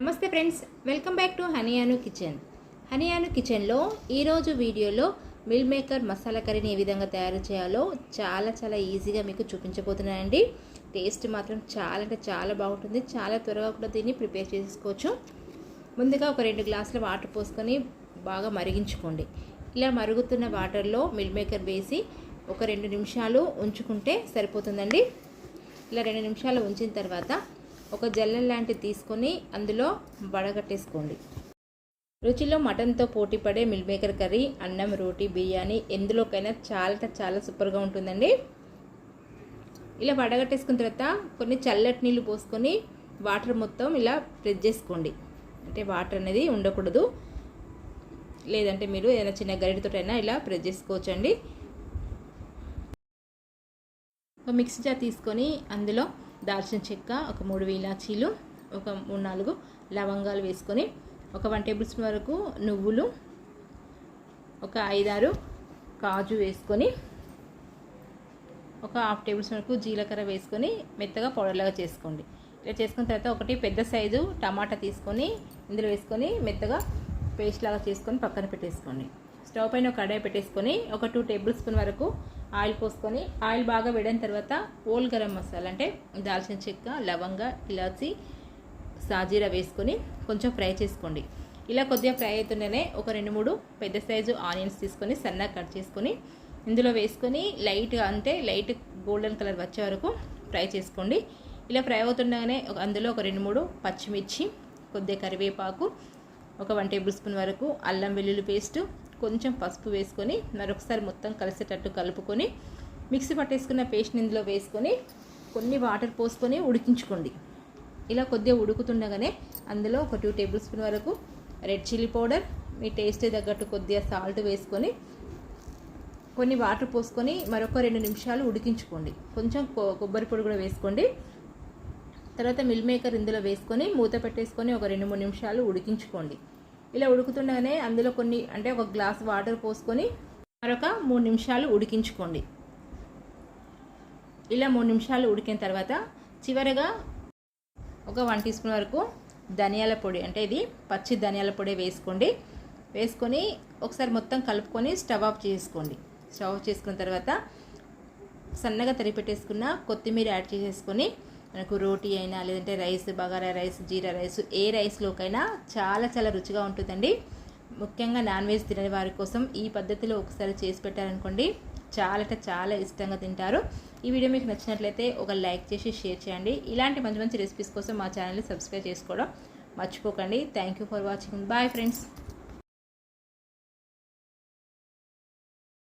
నమస్తే friends welcome back to Haniyanu kitchen. Haniyanu కిచెన్లో ఈరోజు వీడియోలో మిల్ మేకర్ మసాలా కర్రీని ఏ విధంగా తయారు చేయాలో చాలా చాలా ఈజీగా మీకు చూపించబోతున్నానండి. టేస్ట్ మాత్రం చాలా అంటే చాలా బాగుంటుంది. చాలా త్వరగా కూడా దీన్ని ప్రిపేర్ చేసుకోవచ్చు. ముందుగా ఒక రెండు గ్లాసుల వాటర్ పోసుకొని బాగా మరిగించుకోండి. ఇలా మరుగుతున్న వాటర్లో మిల్ మేకర్ వేసి ఒక రెండు నిమిషాలు ఉంచుకుంటే సరిపోతుందండి. ఇలా రెండు నిమిషాలు ఉంచిన తర్వాత ఒక జల్లెం లాంటిది తీసుకొని అందులో వడగట్టేసుకోండి. రుచిలో మటన్తో పోటీ పడే మిల్ మేకర్ కర్రీ అన్నం రోటీ బిర్యానీ ఎందులోకైనా చాలా చాలా సూపర్గా ఉంటుందండి. ఇలా వడగట్టేసుకున్న తర్వాత కొన్ని చల్లటి నీళ్ళు పోసుకొని వాటర్ మొత్తం ఇలా ప్రెస్ చేసుకోండి. అంటే వాటర్ అనేది ఉండకూడదు. లేదంటే మీరు ఏదైనా చిన్న గరిటతోటైనా ఇలా ప్రెస్ చేసుకోవచ్చండి. ఒక మిక్సీ జార్ తీసుకొని అందులో దాల్చిన చెక్క ఒక మూడు ఇలాచీలు ఒక మూడు నాలుగు లవంగాలు వేసుకొని ఒక వన్ టేబుల్ స్పూన్ వరకు నువ్వులు ఒక ఐదారు కాజు వేసుకొని ఒక హాఫ్ టేబుల్ స్పూన్ వరకు జీలకర్ర వేసుకొని మెత్తగా పౌడర్లాగా చేసుకోండి. ఇలా చేసుకున్న తర్వాత ఒకటి పెద్ద సైజు టమాటా తీసుకొని ఇందులో వేసుకొని మెత్తగా పేస్ట్ లాగా చేసుకొని పక్కన పెట్టేసుకోండి. స్టవ్ పైన ఒక కడాయి పెట్టేసుకొని ఒక టూ టేబుల్ స్పూన్ వరకు ఆయిల్ పోసుకొని ఆయిల్ బాగా వేడిన తర్వాత ఓల్ గరం మసాలా అంటే దాల్చిన చెక్క లవంగ ఇలాచి సాజీరా వేసుకొని కొంచెం ఫ్రై చేసుకోండి. ఇలా కొద్దిగా ఫ్రై అవుతుండేనే ఒక రెండు మూడు పెద్ద సైజు ఆనియన్స్ తీసుకొని సన్నగా కట్ చేసుకొని ఇందులో వేసుకొని లైట్గా అంటే లైట్ గోల్డెన్ కలర్ వచ్చే వరకు ఫ్రై చేసుకోండి. ఇలా ఫ్రై అవుతుండగానే అందులో ఒక రెండు మూడు పచ్చిమిర్చి కొద్దిగా కరివేపాకు ఒక వన్ టేబుల్ స్పూన్ వరకు అల్లం వెల్లుల్లి పేస్టు కొంచెం పసుపు వేసుకొని మరొకసారి మొత్తం కలిసేటట్టు కలుపుకొని మిక్సీ పట్టేసుకున్న పేస్ట్ని ఇందులో వేసుకొని కొన్ని వాటర్ పోసుకొని ఉడికించుకోండి. ఇలా కొద్దిగా ఉడుకుతుండగానే అందులో ఒక టూ టేబుల్ స్పూన్ వరకు రెడ్ చిల్లీ పౌడర్ మీ టేస్ట్ తగ్గట్టు కొద్దిగా సాల్ట్ వేసుకొని కొన్ని వాటర్ పోసుకొని మరొక రెండు నిమిషాలు ఉడికించుకోండి. కొంచెం కొబ్బరి పొడి కూడా వేసుకోండి. తర్వాత మిల్ మేకర్ ఇందులో వేసుకొని మూత పెట్టేసుకొని ఒక రెండు మూడు నిమిషాలు ఉడికించుకోండి. ఇలా ఉడుకుతుండగానే అందులో కొన్ని అంటే ఒక గ్లాస్ వాటర్ పోసుకొని మరొక మూడు నిమిషాలు ఉడికించుకోండి. ఇలా మూడు నిమిషాలు ఉడికిన తర్వాత చివరగా ఒక వన్ టీ స్పూన్ వరకు ధనియాల పొడి అంటే ఇది పచ్చి ధనియాల పొడి వేసుకోండి. వేసుకొని ఒకసారి మొత్తం కలుపుకొని స్టవ్ ఆఫ్ చేసుకోండి. స్టవ్ ఆఫ్ చేసుకున్న తర్వాత సన్నగా తరిపెట్టేసుకున్న కొత్తిమీర యాడ్ చేసేసుకొని మనకు రోటీ అయినా లేదంటే rice bagara rice jeera rice ఏ రైస్లోకైనా చాలా చాలా రుచిగా ఉంటుందండి. ముఖ్యంగా నాన్ వెజ్ తినే వారి కోసం ఈ పద్ధతిలో ఒకసారి చేసి పెట్టారనుకోండి చాలా అంటే చాలా ఇష్టంగా తింటారు. ఈ వీడియో మీకు నచ్చినట్లయితే ఒక లైక్ చేసి షేర్ చేయండి. ఇలాంటి మంచి మంచి రెసిపీస్ కోసం మా ఛానల్ని సబ్స్క్రైబ్ చేసుకోవడం మర్చిపోకండి. Thank you for watching. Bye friends.